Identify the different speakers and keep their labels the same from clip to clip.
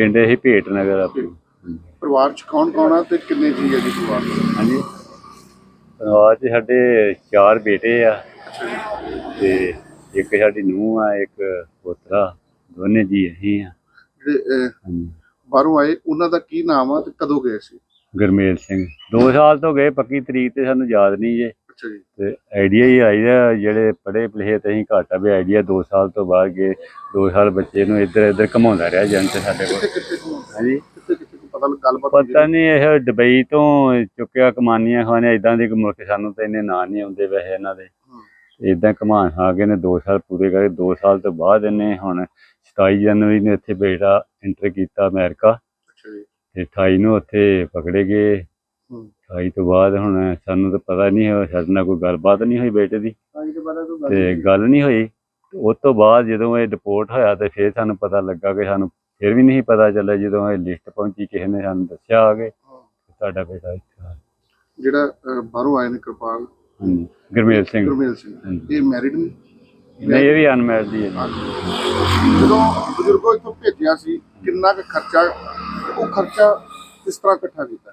Speaker 1: ਪਿੰਡ ਇਹ ਭੇਟ ਨਗਰ ਆਪਣੀ।
Speaker 2: ਪਰਿਵਾਰ ਚ ਕੌਣ ਕੌਣ ਆ ਤੇ ਕਿੰਨੇ ਜੀ ਹੈ ਜੀ ਪਰਿਵਾਰ? ਚ?
Speaker 1: ਹਾਂਜੀ। ਪਰਿਵਾਰ 'ਚ ਸਾਡੇ ਚਾਰ ਬੇਟੇ ਆ ਤੇ ਇੱਕ ਸਾਡੀ ਨੂੰਹ ਆ ਇੱਕ ਪੋਤਰਾ ਦੋਨੇ ਜੀ ਅਸੀਂ ਆ।
Speaker 2: ਜਿਹੜੇ ਅਹ,
Speaker 1: ਹਾਂਜੀ।
Speaker 2: ਬਾਹਰੋਂ ਆਏ ਉਹਨਾਂ ਦਾ ਕੀ ਨਾਮ ਆ ਤੇ ਕਦੋਂ ਗਏ ਸੀ?
Speaker 1: ਗੁਰਮੇਲ ਸਿੰਘ। 2 ਸਾਲ ਤੋਂ ਗਏ ਪੱਕੀ ਤਰੀਕ ਤੇ ਸਾਨੂੰ ਯਾਦ ਨਹੀਂ ਜੇ।
Speaker 2: ਅੱਛਾ ਜੀ।
Speaker 1: ਤੇ ਆਈਡੀਆ ਹੀ ਆਈਦਾ ਜਿਹੜੇ ਪੜ੍ਹੇ ਲਿਖੇ ਤੇ ਅਸੀਂ ਘਾਟਾ ਵੀ ਆਈਡੀਆ 2 ਸਾਲ ਤੋਂ ਬਾਅਦ ਗਏ 2 ਸਾਲ ਬੱਚੇ ਨੂੰ ਇੱਧਰ ਇੱਧਰ ਘਮਾਉਂਦਾ ਰਿਹਾ ਜੰਤ ਸਾਡੇ ਕੋਲ? ਹਾਂਜੀ।
Speaker 2: ਪਤਾ
Speaker 1: ਨਹੀਂ ਇਹ ਦੁਬਈ ਤੋਂ ਚੁੱਕਿਆ ਕਮਾਨੀਆਂ ਖਾਨੇ ਇਦਾਂ ਦੇ ਮੁਲਕ ਸਾਨੂੰ ਤਾਂ ਇੰਨੇ ਨਾਂ ਨਹੀਂ ਆਉਂਦੇ ਵੈਸੇ ਇਹਨਾਂ ਦੇ। ਇਦਾਂ ਕਮਾਨ ਖਾ ਕੇ ਨੇ 2 ਸਾਲ ਪੂਰੇ ਕਰੇ 2 ਸਾਲ ਤੋਂ ਬਾਅਦ ਇਹਨੇ ਹੁਣ 27 ਜਨਵਰੀ ਨੂੰ ਇੱਥੇ ਬੇਟਾ ਐਂਟਰ ਕੀਤਾ ਅਮਰੀਕਾ।
Speaker 2: ਅੱਛਾ ਜੀ।
Speaker 1: ਤੇ 28 ਨੂੰ ਉੱਥੇ ਪਕੜੇ ਗਏ।
Speaker 2: ਹੂੰ।
Speaker 1: 28 ਤੋਂ ਬਾਅਦ ਹੁਣ ਸਾਨੂੰ ਤਾਂ ਪਤਾ ਨਹੀਂ ਹੋਇਆ ਸਾਡੇ ਨਾਲ ਕੋਈ ਗੱਲਬਾਤ ਨਹੀਂ ਹੋਈ ਬੇਟੇ ਦੀ।
Speaker 2: ਆਈ ਤੋਂ
Speaker 1: ਗੱਲ ਨਹੀਂ ਹੋਈ। ਉਸ ਤੋਂ ਬਾਅਦ ਜਦੋਂ ਇਹ ਡਿਪੋਰਟ ਹੋਇਆ ਤੇ ਫਿਰ ਸਾਨੂੰ ਪਤਾ ਲੱਗਾ ਕਿ ਸਾਨੂੰ ਫਿਰ ਵੀ ਨਹੀਂ ਪਤਾ ਚੱਲਿਆ ਜਦੋਂ ਇਹ ਲਿਸਟ ਪਹੁੰਚੀ ਕਿਸੇ ਨੇ ਸਾਨੂੰ ਦੱਸਿਆ ਆ ਕੇ ਤੁਹਾਡਾ ਬੇਟਾ ਇੱਥੇ।
Speaker 2: ਜਿਹੜਾ ਬਾਹਰੋਂ ਆਏ ਨੇ ਕਿਰਪਾਲ
Speaker 1: ਹਾਂਜੀ ਗੁਰਮੇਲ ਸਿੰਘ।
Speaker 2: ਗੁਰਮੇਲ ਸਿੰਘ। ਇਹ ਮੈਰਿਡ ਨੇ?
Speaker 1: ਨਹੀਂ ਇਹ ਵੀ ਅਨਮੈਰਿਡ ਦੀ ਹੈ।
Speaker 2: ਜਦੋਂ ਬਜ਼ੁਰਗੋ ਇੱਥੋਂ ਭੇਜਿਆ ਸੀ ਕਿੰਨਾ ਕੁ ਖਰਚਾ ਉਹ ਖਰਚਾ ਕਿਸ ਤਰ੍ਹਾਂ ਇਕੱਠਾ ਕੀਤਾ?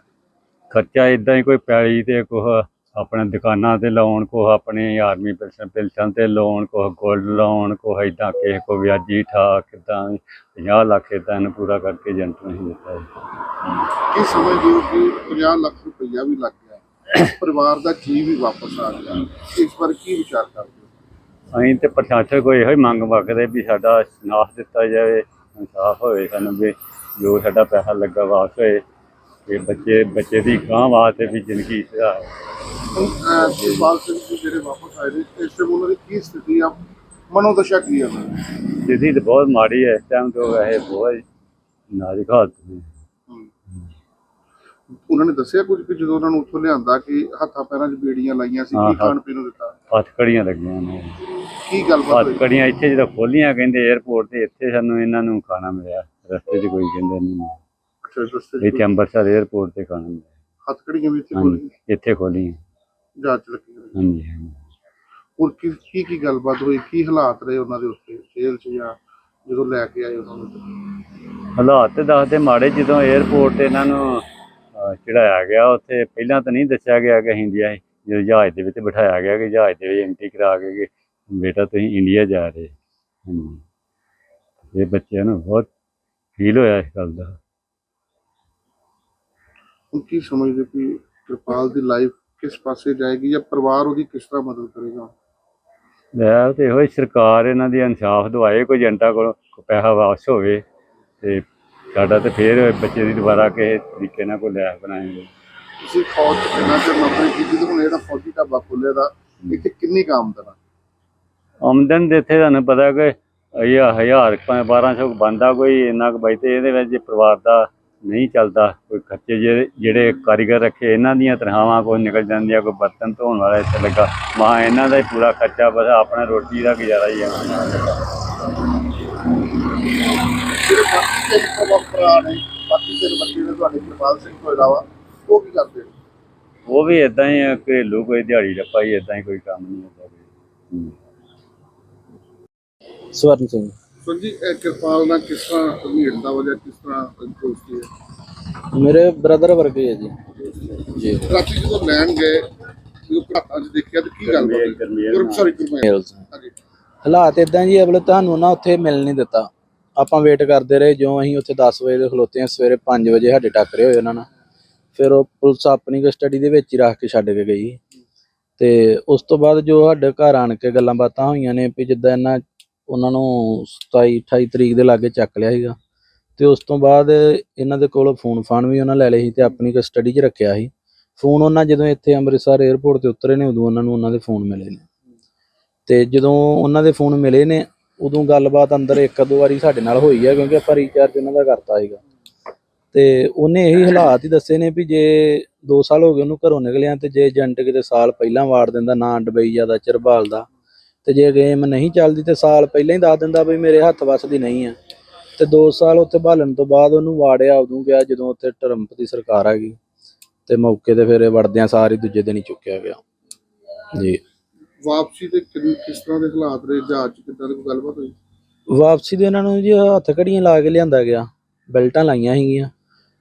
Speaker 1: ਖਰਚਾ ਇਦਾਂ ਹੀ ਕੋਈ ਪੈਲੀ ਤੇ ਕੁਛ ਆਪਣੇ ਦੁਕਾਨਾਂ ਤੇ ਲਾਉਣ ਕੁਛ ਆਪਣੇ ਆਰਮੀ ਪੈਨਸ਼ਨ ਪੈਨਸ਼ਨ ਤੇ ਲਾਉਣ ਕੁਛ ਗੋਲਡ ਲਾਉਣ ਕੁਛ ਇਦਾਂ ਕਿਸੇ ਕੋ ਵਿਆਜੀ ਠਾ ਕਿਦਾਂ 50 ਲੱਖ ਇਦਾਂ ਇਹਨੂੰ ਪੂਰਾ ਕਰਕੇ ਏਜੰਟ ਨੂੰ ਹੀ ਦਿੱਤਾ
Speaker 2: ਕੀ ਸਮਝਦੇ ਹੋ ਕਿ 50 ਲੱਖ ਰੁਪਈਆ ਵੀ ਲੱਗ ਗਿਆ। ਪਰਿਵਾਰ ਦਾ ਜੀ ਵੀ ਵਾਪਸ ਆ ਗਿਆ। ਇਸ ਪਰ ਕੀ ਵਿਚਾਰ ਕਰਦੇ ਹੋ?
Speaker 1: ਅਸੀਂ ਤੇ ਪ੍ਰਸ਼ਾਸਨ ਕੋਈ ਇਹੋ ਹੀ ਮੰਗ ਮੰਗਦੇ ਵੀ ਸਾਡਾ ਇਨਸਾਫ ਦਿੱਤਾ ਜਾਵੇ ਇਨਸਾਫ ਹੋਵੇ ਸਾਨੂੰ ਵੀ ਜੋ ਸਾਡਾ ਪੈਸਾ ਲੱਗਾ ਵਾਪਸ ਹੋਏ। ਤੇ ਬੱਚੇ ਬੱਚੇ ਦੀ ਗਾਂ ਵਾਸਤੇ ਵੀ ਜ਼ਿੰਦਗੀ ਸੁਧਾਰ
Speaker 2: ਹੁਣ ਅਹ, ਕਿਰਪਾਲ ਸਿੰਘ ਜੀ ਜਿਹੜੇ ਵਾਪਸ ਆਏ ਨੇ ਇਸ ਟਾਈਮ ਉਹਨਾਂ ਦੀ ਕੀ ਸਥਿਤੀ ਆ? ਮਨੋਦਸ਼ਾ ਕੀ ਹੈ ਉਹਨਾਂ ਦੀ?
Speaker 1: ਜਿਹਦੀ ਤਾਂ ਬਹੁਤ ਮਾੜੀ ਹੈ ਇਸ ਟਾਈਮ ਤੋਂ ਵੈਸੇ ਬਹੁਤ ਨਾਜ਼ੁਕ ਹਾਲਤ ਨੇ।
Speaker 2: ਉਹਨਾਂ ਨੇ ਦੱਸਿਆ ਕੁਝ ਕਿ ਜਦੋਂ ਉਹਨਾਂ ਨੂੰ ਉੱਥੋਂ ਲਿਆਂਦਾ ਕਿ ਹੱਥਾਂ ਪੈਰਾਂ 'ਚ ਬੇੜੀਆਂ ਲਾਈਆਂ ਸੀ ਕੀ। ਖਾਣ ਪੀਣ ਨੂੰ ਦਿੱਤਾ?
Speaker 1: ਹੱਥ ਕੜੀਆਂ ਲੱਗੀਆਂ ਨੇ।
Speaker 2: ਕੀ ਗੱਲਬਾਤ
Speaker 1: ਹੱਥ ਕੜੀਆਂ ਇੱਥੇ ਜਦੋਂ ਖੋਲੀਆਂ ਕਹਿੰਦੇ 에어ਪੋਰਟ ਤੇ ਇੱਥੇ ਸਾਨੂੰ ਇਹਨਾਂ ਨੂੰ ਖਾਣਾ ਮਿਲਿਆ। ਰਸਤੇ 'ਚ ਕੋਈ ਕਹਿੰਦੇ ਨਹੀਂ।
Speaker 2: ਅੱਛਾ ਰਸਤੇ 'ਚ
Speaker 1: ਇੱਥੇ ਤੇ ਖਾਣਾ ਮਿਲਿਆ।
Speaker 2: ਹੱਥਕੜੀਆਂ ਵੀ ਇੱਥੇ
Speaker 1: ਖੋਲ੍ਹ
Speaker 2: ਹਾਂਜੀ
Speaker 1: ਇੱਥੇ ਖੋਲੀ
Speaker 2: ਜਾਂਚ ਲੱਗੀ ਹੋਈ।
Speaker 1: ਹਾਂਜੀ ਹਾਂਜੀ।
Speaker 2: ਹੋਰ ਕੀ ਕੀ ਕੀ ਗੱਲਬਾਤ ਹੋਈ? ਕੀ ਹਾਲਾਤ ਰਹੇ ਉਹਨਾਂ ਦੇ ਉੱਤੇ? ਜੇਲ੍ਹ 'ਚ ਜਾਂ ਜਦੋਂ ਲੈ ਕੇ ਆਏ ਉਹਨਾਂ ਨੂੰ?
Speaker 1: ਹਾਲਾਤ ਤੇ ਦੱਸਦੇ ਮਾੜੇ ਜਦੋਂ 에ਅਰਪੋਰਟ ਤੇ ਇਹਨਾਂ ਨੂੰ ਚੜਾਇਆ ਗਿਆ ਉੱਥੇ ਪਹਿਲਾਂ ਤਾਂ ਨਹੀਂ ਦੱਸਿਆ ਗਿਆ ਕਿ ਇੰਡੀਆ ਹੈ। ਜਦੋਂ ਜਹਾਜ਼ ਦੇ ਵਿੱਚ ਬਿਠਾਇਆ ਗਿਆ ਕਿ ਜਹਾਜ਼ ਦੇ ਵਿੱਚ ਐਂਟਰੀ ਕਰਾ ਕੇ ਬੇਟਾ ਤੁਸੀਂ ਇੰਡੀਆ ਜਾ ਰਹੇ ਹਾਂਜੀ। ਇਹ ਬੱਚਿਆਂ ਨੂੰ ਬਹੁਤ ਫੀਲ ਹੋਇਆ ਇਸ ਗੱਲ ਦਾ।
Speaker 2: ਹੁਣ ਕੀ ਸਮਝਦੇ ਕਿ ਕਿਰਪਾਲ ਦੀ ਲਾਈਫ ਕਿਸ ਪਾਸੇ ਜਾਏਗੀ ਜਾਂ ਪਰਿਵਾਰ ਉਹਦੀ ਕਿਸ ਤਰ੍ਹਾਂ ਮਦਦ ਕਰੇਗਾ?
Speaker 1: ਲੈ ਤੇ ਇਹੋ ਹੀ ਸਰਕਾਰ ਇਹਨਾਂ ਦੀ ਇਨਸਾਫ ਦਵਾਏ ਕੋਈ ਏਜੰਟਾਂ ਕੋਲ ਪੈਸਾ ਵਾਪਸ ਹੋਵੇ ਤੇ ਸਾਡਾ ਤੇ ਫੇਰ ਬੱਚੇ ਦੀ ਦੁਬਾਰਾ ਕਿਸੇ ਤਰੀਕੇ ਨਾਲ ਕੋਈ ਲੈ ਬਣਾਏਗੇ
Speaker 2: ਤੁਸੀਂ ਫੌਜ 'ਚ ਕਿੰਨਾ ਚਿਰ ਨੌਕਰੀ ਕੀਤੀ ਤੇ ਹੁਣ ਜਿਹੜਾ ਫੌਜੀ ਢਾਬਾ ਖੋਲ੍ਹਿਆ ਦਾ ਇੱਥੇ ਕਿੰਨੀ ਕੁ ਆਮਦਨ ਆ?
Speaker 1: ਆਮਦਨ ਦੇ ਇੱਥੇ ਤੁਹਾਨੂੰ ਪਤਾ ਕਿ ਇਹ ਹਜ਼ਾਰ ਪ- 1200 ਬੰਦਾ ਕੋਈ ਇੰਨਾ ਕੁ ਬਚਦੇ ਇਹਦੇ ਵਿੱਚ ਜੇ ਪਰਿਵਾਰ ਦਾ ਨਹੀਂ ਚੱਲਦਾ ਕੋਈ ਖਰਚੇ ਜਿਹੜੇ ਜਿਹੜੇ ਕਾਰੀਗਰ ਰੱਖੇ ਇਹਨਾਂ ਦੀਆਂ ਤਨਖਾਹਾਂ ਕੋਈ ਨਿਕਲ ਜਾਂਦੀਆਂ ਕੋਈ ਬਰਤਨ ਧੋਣ ਵਾਲਾ ਇੱਥੇ ਲੱਗਾ। ਮਾ ਇਹਨਾਂ ਦਾ ਹੀ ਪੂਰਾ ਖਰਚਾ ਬਸ ਆਪਣਾ ਰੋਟੀ ਦਾ ਗੁਜ਼ਾਰਾ ਹੀ ਹੈ।
Speaker 2: ਉਹ
Speaker 1: ਵੀ ਇਦਾਂ ਹੀ ਆ, ਘਰੇਲੂ ਕੋਈ ਦਿਹਾੜੀ ਰੱਪਾ ਹੀ ਇਦਾਂ ਹੀ ਕੋਈ ਕੰਮ ਨਹੀਂ ਹੁੰਦਾ।
Speaker 3: ਸਵਰਨ ਸਿੰਘ।
Speaker 2: ਸੋ ਜੀ ਇਹ ਕਿਰਪਾਲ ਨਾਲ ਕਿਸ ਤਰ੍ਹਾਂ ਮੀੜਦਾ ਵਜਾ ਕਿਸ ਤਰ੍ਹਾਂ ਦੋਸਤੀ ਹੈ?
Speaker 3: ਮੇਰੇ ਬ੍ਰਦਰ ਵਰਗੇ ਹੈ ਜੀ। ਜੀ।
Speaker 2: ਰਾਤੀ ਜਦੋਂ ਲੈਣ ਗਏ ਜਦੋਂ ਘਾਟਾਂ 'ਚ ਦੇਖਿਆ ਤੇ ਕੀ ਗੱਲ
Speaker 1: ਗਰਮੇਲ-
Speaker 2: ਹੋਈ?
Speaker 1: ਗਰਮੇਲ
Speaker 2: ਗੁਰਪ
Speaker 1: ਨਾਲ।
Speaker 2: ਸੌਰੀ ਗੁਰਮੇਲ।
Speaker 3: ਮੇਲਸ
Speaker 2: ਹਾਂਜੀ।
Speaker 3: ਹਾਲਾਤ ਇਦਾਂ ਜੀ ਅਬਲ ਤੁਹਾਨੂੰ ਨਾ ਉੱਥੇ ਮਿਲ ਨਹੀਂ ਦਿੱਤਾ। ਆਪਾਂ ਵੇਟ ਕਰਦੇ ਰਹੇ ਜੋ ਅਸੀਂ ਉੱਥੇ 10 ਵਜੇ ਦੇ ਖਲੋਤੇ ਹਾਂ ਸਵੇਰੇ 5 ਵਜੇ ਸਾਡੇ ਟੱਕਰੇ ਹੋਏ ਉਹਨਾਂ ਨਾਲ। ਫਿਰ ਉਹ ਪੁਲਿਸ ਆਪਣੀ ਕਸਟਡੀ ਦੇ ਵਿੱਚ ਹੀ ਰੱਖ ਕੇ ਛੱਡ ਕੇ ਗਈ। ਤੇ ਉਸ ਤੋਂ ਬਾਅਦ ਜੋ ਸਾਡੇ ਘਰ ਆਣ ਕੇ ਗੱਲਾਂ ਬਾਤਾਂ ਹੋਈਆਂ ਨੇ ਵੀ ਜਿੱਦਾਂ ਇਹਨਾਂ ਉਹਨਾਂ ਨੂੰ 27 28 ਤਰੀਕ ਦੇ ਲਾਗੇ ਚੱਕ ਲਿਆ ਸੀਗਾ। ਤੇ ਉਸ ਤੋਂ ਬਾਅਦ ਇਹਨਾਂ ਦੇ ਕੋਲ ਫੋਨ ਫਾਨ ਵੀ ਉਹਨਾਂ ਲੈ ਲਏ ਸੀ ਤੇ ਆਪਣੀ ਕਸਟਡੀ 'ਚ ਰੱਖਿਆ ਸੀ। ਫੋਨ ਉਹਨਾਂ ਜਦੋਂ ਇੱਥੇ ਅੰਮ੍ਰਿਤਸਰ 에ਅਰਪੋਰਟ ਤੇ ਉਤਰੇ ਨੇ, ਉਦੋਂ ਉਹਨਾਂ ਨੂੰ ਉਹਨਾਂ ਦੇ ਫੋਨ ਮਿਲੇ ਨੇ। ਤੇ ਜਦੋਂ ਉਹਨਾਂ ਦੇ ਫੋਨ ਮਿਲੇ ਨੇ, ਉਦੋਂ ਗੱਲਬਾਤ ਅੰਦਰ ਇੱਕ ਦੋ ਵਾਰੀ ਸਾਡੇ ਨਾਲ ਹੋਈ ਹੈ ਕਿਉਂਕਿ ਆਪਾਂ ਰੀਚਾਰਜ ਉਹਨਾਂ ਦਾ ਕਰਤਾ ਸੀਗਾ। ਤੇ ਉਹਨੇ ਇਹੀ ਹਾਲਾਤ ਹੀ ਦੱਸੇ ਨੇ ਵੀ ਜੇ 2 ਸਾਲ ਹੋ ਗਏ ਉਹਨੂੰ ਘਰੋਂ ਨਿਕਲਿਆ ਤੇ ਜੇ ਏਜੰਟ ਕਿਤੇ ਸਾਲ ਪਹਿਲਾਂ ਵਾਰ ਦਿੰਦਾ, ਨਾ ਡਬਈ ਜ਼ਿਆਦਾ ਚਿਰ ਭਾਲਦਾ ਤੇ ਜੇ ਗੇਮ ਨਹੀਂ ਚੱਲਦੀ ਤੇ ਸਾਲ ਪਹਿਲਾਂ ਹੀ ਦੱਸ ਦਿੰਦਾ ਵੀ ਮੇਰੇ ਹੱਥ ਵੱਸ ਦੀ ਨਹੀਂ ਆ। ਤੇ 2 ਸਾਲ ਉੱਥੇ ਭਾਲਣ ਤੋਂ ਬਾਅਦ ਉਹਨੂੰ ਵਾੜਿਆ ਉਦੋਂ ਗਿਆ ਜਦੋਂ ਉੱਥੇ ਟਰੰਪ ਦੀ ਸਰਕਾਰ ਆ ਗਈ। ਤੇ ਮੌਕੇ ਤੇ ਫਿਰ ਇਹ ਵੜਦਿਆਂ ਸਾਰ ਦੂਜੇ ਦਿਨ ਹੀ ਚੁੱਕਿਆ ਗਿਆ। ਜੀ।
Speaker 2: ਵਾਪਸੀ ਤੇ ਕਿੰਨ- ਕਿਸ ਤਰ੍ਹਾਂ ਦੇ ਹਾਲਾਤ ਰਹੇ? ਜਹਾਜ਼ 'ਚ ਕਿੱਦਾਂ ਦੀ ਕੋਈ ਗੱਲਬਾਤ ਹੋਈ?
Speaker 3: ਵਾਪਸੀ ਦੇ ਇਹਨਾਂ ਨੂੰ ਜੀ ਹੱਥ ਘੜੀਆਂ ਲਾ ਕੇ ਲਿਆਂਦਾ ਗਿਆ। ਬੈਲਟਾਂ ਲਾਈਆਂ ਸੀਗੀਆਂ।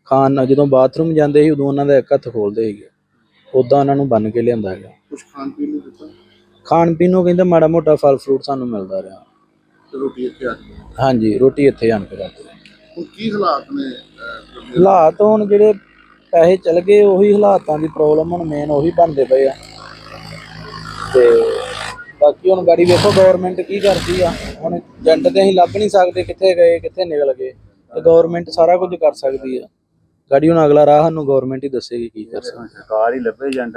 Speaker 3: ਖਾਣ ਨਾਲ ਜਦੋਂ ਬਾਥਰੂਮ ਜਾਂਦੇ ਸੀ ਉਦੋਂ ਉਹਨਾਂ ਦਾ ਇੱਕ ਹੱਥ ਖੋਲਦੇ ਸੀਗੇ। ਉਦਾਂ ਉਹਨਾਂ ਨੂੰ ਬੰਨ ਕੇ ਲਿਆਂਦਾ ਹੈਗਾ
Speaker 2: ਕੁਝ ਖਾਣ ਪੀਣ ਨੂੰ ਦਿੱਤਾ?
Speaker 3: ਖਾਣ ਪੀਣ ਨੂੰ ਕਹਿੰਦੇ ਮਾੜਾ ਮੋਟਾ ਫਲ ਫਰੂਟ ਸਾਨੂੰ ਮਿਲਦਾ ਰਿਹਾ।
Speaker 2: ਤੇ ਰੋਟੀ ਇੱਥੇ ਆ ਗਈ।
Speaker 3: ਹਾਂਜੀ ਰੋਟੀ ਇੱਥੇ ਆਣ ਕੇ ਖਾਂਦੇ
Speaker 2: ਹੁਣ ਕੀ ਹਾਲਾਤ ਨੇ? ਅਹ, ਗੁਰਮੇਲ?
Speaker 3: ਹਾਲਾਤ ਹੁਣ ਜਿਹੜੇ ਪੈਸੇ ਚਲ ਗਏ ਉਹੀ ਹਾਲਾਤਾਂ ਦੀ ਪ੍ਰੋਬਲਮ ਹੁਣ ਮੇਨ ਉਹੀ ਬਣਦੇ ਪਏ ਆ। ਤੇ ਬਾਕੀ ਹੁਣ ਗਾੜੀ ਵੇਖੋ ਗਵਰਨਮੈਂਟ ਕੀ ਕਰਦੀ ਆ। ਹੁਣ ਏਜੰਟ ਤੇ ਅਸੀਂ ਲੱਭ ਨਹੀਂ ਸਕਦੇ ਕਿੱਥੇ ਗਏ ਕਿੱਥੇ ਨਿਕਲ ਗਏ। ਤੇ ਗਵਰਨਮੈਂਟ ਸਾਰਾ ਕੁਝ ਕਰ ਸਕਦੀ ਆ। ਗਾੜੀ ਹੁਣ ਅਗਲਾ ਰਾਹ ਸਾਨੂੰ ਗਵਰਨਮੈਂਟ ਹੀ ਦੱਸੇਗੀ ਕੀ ਕਰ ਸਕਦੀ।
Speaker 1: ਸਰਕਾਰ ਹੀ ਲੱਭੇ ਜਾਂਦਾ